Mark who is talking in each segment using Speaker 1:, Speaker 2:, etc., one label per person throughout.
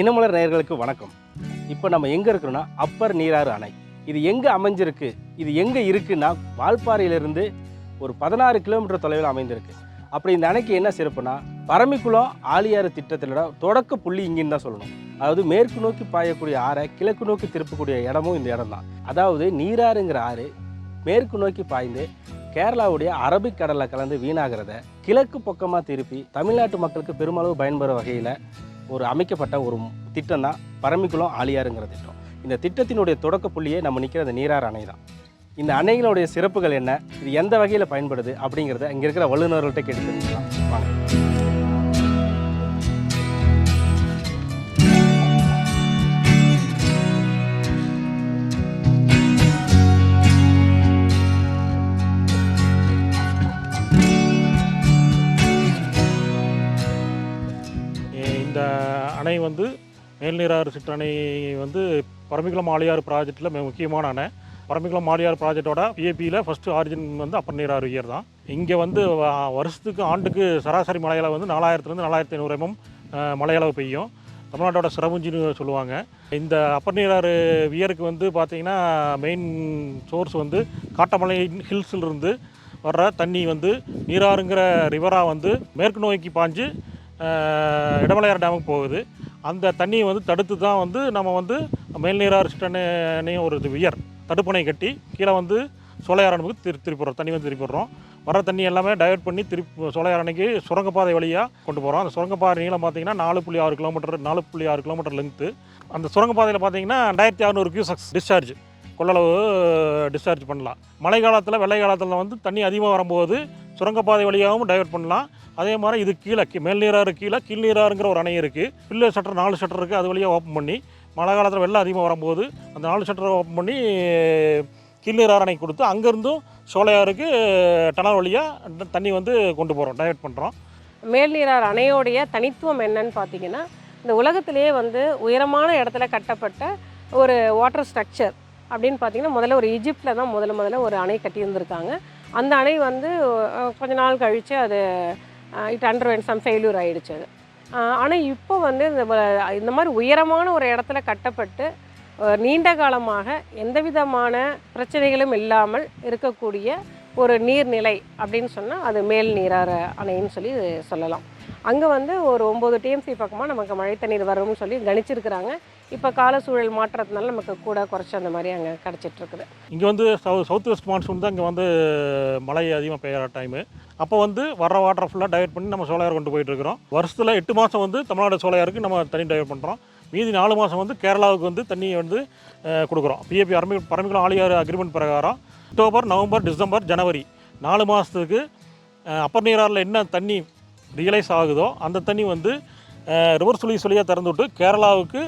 Speaker 1: தினமலர் நேயர்களுக்கு வணக்கம். இப்போ நம்ம எங்கே இருக்கிறோன்னா அப்பர் நீராறு அணை. இது எங்கே அமைஞ்சிருக்கு? இது எங்கே இருக்குன்னா வால்பாறையிலிருந்து ஒரு பதினாறு கிலோமீட்டர் தொலைவில் அமைந்திருக்கு. அப்படி இந்த அணைக்கு என்ன சிறப்புனா பரமிக்குளம் ஆலியாறு திட்டத்திலோட தொடக்க புள்ளி இங்கேன்னு தான் சொல்லணும். அதாவது மேற்கு நோக்கி பாயக்கூடிய ஆறை கிழக்கு நோக்கி திருப்பக்கூடிய இடமும் இந்த இடம் தான் அதாவது நீராறுங்கிற ஆறு மேற்கு நோக்கி பாய்ந்து கேரளாவுடைய அரபிக் கடலில் கலந்து வீணாகிறத கிழக்கு பக்கமாக திருப்பி தமிழ்நாட்டு மக்களுக்கு பெருமளவு பயன்பெற வகையில் ஒரு அமைக்கப்பட்ட ஒரு திட்டம் தான் பரமிக்குளம் ஆழியாறுங்கிற திட்டம். இந்த திட்டத்தினுடைய தொடக்க புள்ளியே நம்ம நிற்கிற அந்த நீராறு அணை தான். இந்த அணைகளுடைய சிறப்புகள் என்ன? இது எந்த வகையில் பயன்படுது? அப்படிங்கிறத இங்கே இருக்கிற வல்லுநர்கள்ட்ட கேட்டு தெரிஞ்சுக்கலாம். வாங்க.
Speaker 2: அணை வந்து மேல்நீராறு சிற்றணை வந்து பரமிக்குளம் ஆலியாறு ப்ராஜெக்ட்டில் மிக முக்கியமான அணை பரமிக்குளம் ஆழியாறு ப்ராஜெக்டோட பிஏபியில் ஃபஸ்ட்டு ஆரிஜின் வந்து அப்பர் நீராறு உயர் தான். இங்கே வந்து வருஷத்துக்கு ஆண்டுக்கு சராசரி மழையளவு வந்து நாலாயிரத்துலேருந்து நாலாயிரத்தி ஐநூறு எம்எம் மழையளவு பெய்யும். தமிழ்நாட்டோட சிறமுஞ்சின்னு சொல்லுவாங்க. இந்த அப்பர் நீராறு வியருக்கு வந்து பார்த்திங்கன்னா மெயின் சோர்ஸ் வந்து காட்டமலை ஹில்ஸிலிருந்து வர்ற தண்ணி வந்து நீராறுங்கிற ரிவராக வந்து மேற்கு நோக்கி பாஞ்சு இடமலையார் டேமுக்கு போகுது. அந்த தண்ணியை வந்து தடுத்து தான் வந்து நம்ம வந்து மேல்நீராறு சிட்டனையும் ஒரு இது உயர் தடுப்பணை கட்டி கீழே வந்து சோலையார் திரு திருப்பிடுறோம். தண்ணி வந்து திருப்பிடுறோம். வர தண்ணி எல்லாமே டைவெர்ட் பண்ணி திருப்பி சோலையார் சுரங்கப்பாதை வழியாக கொண்டு போகிறோம் அந்த சுரங்கப்பாதை நீளம் பார்த்தீங்கன்னா நாலு புள்ளி ஆறு கிலோமீட்டர் நாலு புள்ளி ஆறு கிலோமீட்டர் லென்த்து அந்த சுரங்கப்பாதையில் பார்த்தீங்கன்னா ரெண்டாயிரத்தி அறநூறு கியூசக்ஸ் டிஸ்சார்ஜ் கொள்ளளவு டிஸ்சார்ஜ் பண்ணலாம். மழை காலத்தில் வெள்ளை காலத்தில் வந்து தண்ணி அதிகமாக வரும்போது சுரங்கப்பாதை வழியாகவும் டைவெர்ட் பண்ணலாம். அதே மாதிரி இது கீழே கீ- மேல்நீராறு கீழே கீழ்நீராறுங்கிற ஒரு அணை இருக்குது பில்லர் ஷட்டர் நாலு ஷட்டர் இருக்குது அது வழியாக ஓப்பன் பண்ணி மழை காலத்தில் வெள்ளம் அதிகமாக வரும்போது அந்த நாலு ஷட்டரை ஓப்பன் பண்ணி கீழ்நீராறு அணை கொடுத்து அங்கேருந்தும் சோலையாருக்கு டனல் வழியாக தண்ணி வந்து கொண்டு போகிறோம் டைவெர்ட் பண்ணுறோம்
Speaker 3: மேல்நீரார் அணையோடைய தனித்துவம் என்னன்னு பார்த்தீங்கன்னா இந்த உலகத்திலேயே வந்து உயரமான இடத்துல கட்டப்பட்ட ஒரு வாட்டர் ஸ்ட்ரக்சர் அப்படின்னு பார்த்தீங்கன்னா முதல்ல ஒரு ஈஜிப்டில் தான் முதல்ல முதல்ல ஒரு அணை கட்டியிருந்திருக்காங்க. அந்த அணை வந்து கொஞ்ச நாள் கழித்து அது இட் அண்டர் சம் ஃபெயில்யூர் ஆகிடுச்சு அது. ஆனால் இப்போ வந்து இந்த இந்த மாதிரி உயரமான ஒரு இடத்துல கட்டப்பட்டு நீண்ட காலமாக எந்த விதமான பிரச்சனைகளும் இல்லாமல் இருக்கக்கூடிய ஒரு நீர்நிலை அப்படின்னு சொன்னால் அது மேல் நீராறு அணைன்னு சொல்லி சொல்லலாம். அங்கே வந்து ஒரு ஒம்பது டிஎம்சி பக்கமாக நமக்கு மழை தண்ணீர் வரும்னு சொல்லி கணிச்சிருக்கிறாங்க. இப்போ கால சூழல் மாற்றத்தினால நமக்கு கூட குறைச்சி அந்த மாதிரி அங்கே கிடச்சிட்ருக்குது
Speaker 2: இங்கே வந்து சவு சவுத் வெஸ்ட் மான்சூன் தான் இங்கே வந்து மழை அதிகமாக பெய்கிற டைமு அப்போ வந்து வர வாட்டரை ஃபுல்லாக டைவர்ட் பண்ணி நம்ம சோலையார் கொண்டு போயிட்டு இருக்கிறோம் வருஷத்தில் எட்டு மாதம் வந்து தமிழ்நாடு சோலையாருக்கு நம்ம தண்ணி டைவர்ட் பண்ணுறோம் மீதி நாலு மாதம் வந்து கேரளாவுக்கு வந்து தண்ணியை வந்து கொடுக்குறோம். பிஏபி அரமி பரமிக்குளம் ஆலியார் அக்ரிமெண்ட் பிரகாரம் அக்டோபர் நவம்பர் டிசம்பர் ஜனவரி நாலு மாதத்துக்கு அப்பர் நீராரில் என்ன தண்ணி ரியலைஸ் ஆகுதோ அந்த தண்ணி வந்து ரிவர் சுழி சுழியாக திறந்து விட்டு கேரளாவுக்கு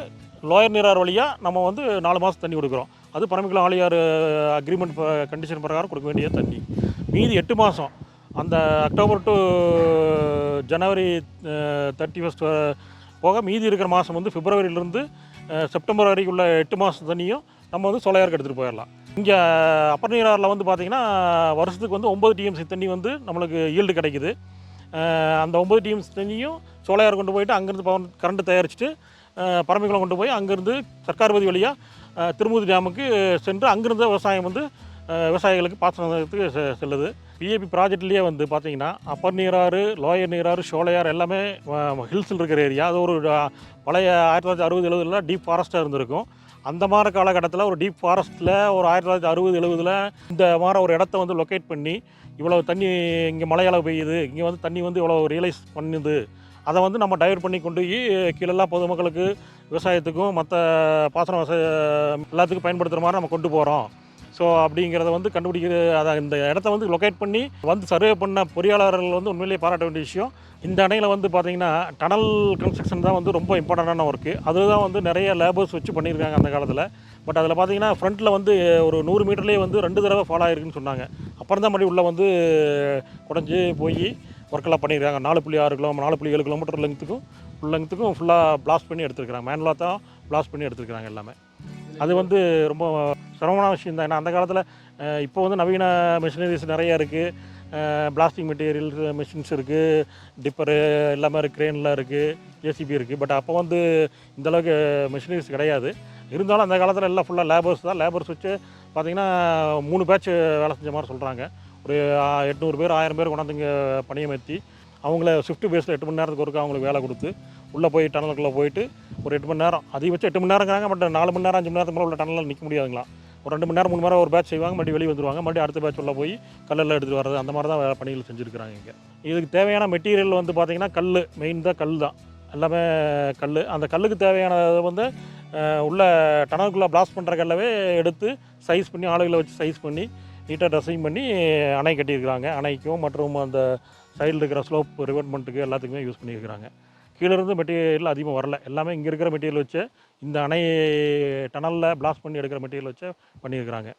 Speaker 2: லோயர் நீரார் வழியாக நம்ம வந்து நாலு மாதம் தண்ணி கொடுக்குறோம். அது பரமிக்குளம் ஆலியார் அக்ரிமெண்ட் கண்டிஷன் பிரகாரம் கொடுக்க வேண்டிய தண்ணி. மீதி எட்டு மாதம் அந்த October to January thirty first போக மீதி இருக்கிற மாதம் வந்து பிப்ரவரியிலேருந்து செப்டம்பர் வரைக்கும் உள்ள எட்டு மாதம் தண்ணியும் நம்ம வந்து சோலையாருக்கு எடுத்துகிட்டு போயிடலாம். இங்கே அப்பர் நீராரில் வந்து பார்த்திங்கன்னா வருஷத்துக்கு வந்து ஒம்பது டிஎம்சி தண்ணி வந்து நம்மளுக்கு ஈல்டு கிடைக்குது. அந்த ஒம்பது டீம்ஸ் தண்ணியும் சோலையார் கொண்டு போயிட்டு அங்கேருந்து பவர் கரண்ட் தயாரிச்சுட்டு அஹ் பரம்பிக்குளம் கொண்டு போய் அங்கேருந்து சர்க்கார்பதி வழியாக திருமூதி டேமுக்கு சென்று அங்கேருந்து விவசாயம் வந்து விவசாயிகளுக்கு பாசனத்துக்கு செல்லுது. பிஏபி ப்ராஜெக்ட்லேயே வந்து பார்த்தீங்கன்னா அப்பர் நீராறு லோயர் நீராறு சோலையார் எல்லாமே ஹில்ஸில் இருக்கிற ஏரியா அது ஒரு பழைய ஆயிரத்தி தொள்ளாயிரத்தி அறுபது எழுபதுல டீப் ஃபாரஸ்ட்டாக இருந்திருக்கும். அந்த மாதிரி காலகட்டத்தில் ஒரு டீப் ஃபாரஸ்ட்டில் ஒரு ஆயிரத்தி தொள்ளாயிரத்தி அறுபது எழுபதில் இந்த மாதிரி ஒரு இடத்த வந்து லொக்கேட் பண்ணி இவ்வளோ தண்ணி இங்கே மழையால் பெய்யுது. இங்கே வந்து தண்ணி வந்து இவ்வளோ ரியலைஸ் பண்ணுது. அதை வந்து நம்ம டைவர்ட் பண்ணி கொண்டு போய் கீழெல்லாம் பொதுமக்களுக்கு விவசாயத்துக்கும் மற்ற பாசன வச எல்லாத்துக்கும் பயன்படுத்துகிற மாதிரி நம்ம கொண்டு போகிறோம் ஸோ அப்படிங்கிறத வந்து கண்டுபிடிக்கிற அதை இந்த இடத்த வந்து லொக்கேட் பண்ணி வந்து சர்வே பண்ண பொறியாளர்கள் வந்து உண்மையிலேயே பாராட்ட வேண்டிய விஷயம். இந்த அணையில் வந்து பார்த்தீங்கன்னா டனல் கன்ஸ்ட்ரக்ஷன் தான் வந்து ரொம்ப இம்பார்ட்டண்டான ஒர்க்கு அதுதான் வந்து நிறைய லேபர்ஸ் வச்சு பண்ணியிருக்காங்க அந்த காலத்தில். பட் அதில் பார்த்தீங்கன்னா ஃப்ரண்ட்டில் வந்து ஒரு நூறு மீட்டர்லேயே வந்து ரெண்டு தடவை ஃபாலோ ஆகிருக்குன்னு சொன்னாங்க. அப்புறம் தான் மறுபடியும் உள்ளே வந்து குடஞ்சி போய் ஒர்க்கெல்லாம் பண்ணியிருக்காங்க. நாலு புள்ளி ஆறு கிலோ நாலு புள்ளி ஏழு கிலோமீட்டர் லெங்த்துக்கும் ஃபுல் லெங்க்த்துக்கும் ஃபுல்லாக பிளாஸ்ட் பண்ணி எடுத்துருக்குறாங்க. மேனுவலாக தான் பிளாஸ்ட் பண்ணி எடுத்துருக்காங்க எல்லாமே. அது வந்து ரொம்ப சிரமமான விஷயம் தான். ஏன்னா அந்த காலத்தில் இப்போ வந்து நவீன மிஷினரிஸ் நிறையா இருக்குது பிளாஸ்டிக் மெட்டீரியல் மிஷின்ஸ் இருக்குது டிப்பரு எல்லாமே இருக்குது க்ரேன்லாம் இருக்குது ஜேசிபி இருக்குது பட் அப்போ வந்து இந்த அளவுக்கு மிஷினரிஸ் கிடையாது. இருந்தாலும் அந்த காலத்தில் எல்லாம் ஃபுல்லாக லேபர்ஸ் தான். லேபர்ஸ் வச்சு பார்த்தீங்கன்னா மூணு பேட்ச் வேலை செஞ்ச மாதிரி சொல்கிறாங்க ஒரு எட்நூறு பேர் ஆயிரம் பேர் கொண்டாந்து இங்கே பணியமர்த்தி அவங்கள ஷிஃப்ட் பேஸில் எட்டு மணி நேரத்துக்கு ஒருக்க அவங்களுக்கு வேலை கொடுத்து உள்ளே போய் டனலுக்குள்ளே போயிட்டு ஒரு எட்டு மணி நேரம் அதிகபட்சம் எட்டு மணி நேரங்கிறாங்க பட் நாலு மணி நேரம் அஞ்சு மணி நேரத்துக்கு மேலே உள்ள டனலில் நிற்க முடியாதுங்களா ஒரு ரெண்டு மணி நேரம் மூணு நேரம் ஒரு பேட்ச் செய்வாங்க மறுபடியும் வெளியே வந்துருவாங்க மறுபடியும் அடுத்த பேட்ச் போய் கல்லெல்லாம் எடுத்துகிட்டு வர்றது அந்த மாதிரி தான் பணிகள் செஞ்சுருக்கிறாங்க இங்கே. இதுக்கு தேவையான மெட்டீரியல் வந்து பார்த்திங்கன்னா கல் மெயின் தான் கல் தான். எல்லாமே கல் அந்த கல்லுக்கு தேவையானது வந்து உள்ள டனலுக்குள்ளே பிளாஸ்ட் பண்ணுறக்கல்லவே எடுத்து சைஸ் பண்ணி ஆளுகளை வச்சு சைஸ் பண்ணி நீட்டாக ட்ரெஸ்ஸிங் பண்ணி அணை கட்டியிருக்கிறாங்க. அணைக்கும் மற்றும் அந்த சைடில் இருக்கிற ஸ்லோப் ரிவர்மெண்ட்டுக்கு எல்லாத்துக்குமே யூஸ் பண்ணியிருக்கிறாங்க. கீழே இருந்து மெட்டீரியல் அதிகமாக வரல. எல்லாமே இங்கே இருக்கிற மெட்டீரியல் வச்சு இந்த அணை டனலில் பிளாஸ்ட் பண்ணி எடுக்கிற மெட்டீரியல் வச்சு பண்ணியிருக்கிறாங்க.